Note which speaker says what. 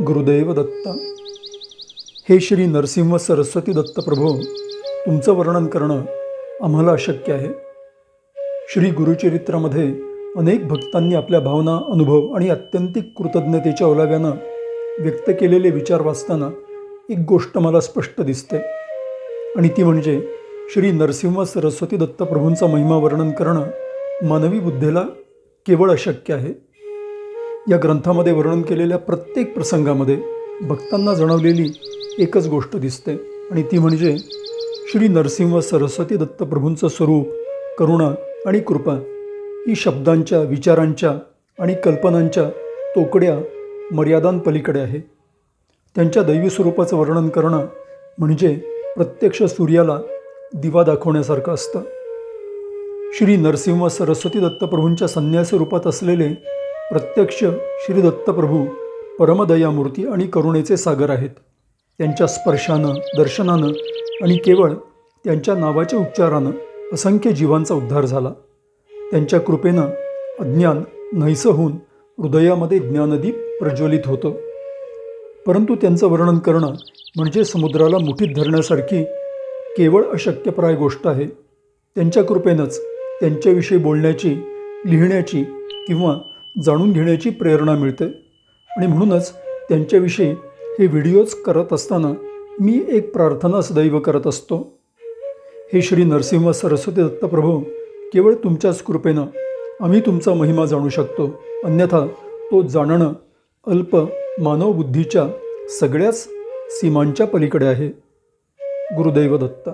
Speaker 1: गुरुदैव दत्त हे श्री नरसिंह सरस्वती दत्त प्रभू तुमचं वर्णन करणं आम्हाला अशक्य आहे. श्री गुरुचरित्रामध्ये अनेक भक्तांनी आपल्या भावना अनुभव आणि अत्यंतिक कृतज्ञतेच्या ओलाव्यानं व्यक्त केलेले विचार वाचताना एक गोष्ट मला स्पष्ट दिसते. आणि ती म्हणजे श्री नरसिंह सरस्वती दत्त प्रभूंचा महिमा वर्णन करणं मानवी बुद्धेला केवळ अशक्य आहे. या ग्रंथामध्ये वर्णन केलेल्या प्रत्येक प्रसंगामध्ये भक्तांना जाणवलेली एकच गोष्ट दिसते आणि ती म्हणजे श्री नरसिंह सरस्वती दत्तप्रभूंचं स्वरूप करुणा आणि कृपा. ही शब्दांच्या विचारांच्या आणि कल्पनांच्या तोकड्या मर्यादांपलीकडे आहे. त्यांच्या दैवी स्वरूपाचं वर्णन करणं म्हणजे प्रत्यक्ष सूर्याला दिवा दाखवण्यासारखं असतं. श्री नरसिंह सरस्वती दत्तप्रभूंच्या संन्यासी रूपात असलेले प्रत्यक्ष श्री दत्तप्रभू परमदयामूर्ती आणि करुणेचे सागर आहेत. त्यांच्या स्पर्शानं दर्शनानं आणि केवळ त्यांच्या नावाच्या उच्चारानं असंख्य जीवांचा उद्धार झाला. त्यांच्या कृपेनं अज्ञान नैस होऊन हृदयामध्ये ज्ञानदीप प्रज्वलित होतं. परंतु त्यांचं वर्णन करणं म्हणजे समुद्राला मुठीत धरण्यासारखी केवळ अशक्यप्राय गोष्ट आहे. त्यांच्या कृपेनंच त्यांच्याविषयी बोलण्याची लिहिण्याची किंवा जाणून घेण्याची प्रेरणा मिळते. आणि म्हणूनच त्यांच्याविषयी हे व्हिडिओज करत असताना मी एक प्रार्थना सदैव करत असतो. हे श्री नरसिंह सरस्वती दत्तप्रभू केवळ तुमच्याच कृपेनं आम्ही तुमचा महिमा जाणू शकतो. अन्यथा तो जाणणं अल्प मानवबुद्धीच्या सगळ्याच सीमांच्या पलीकडे आहे. गुरुदैव दत्ता.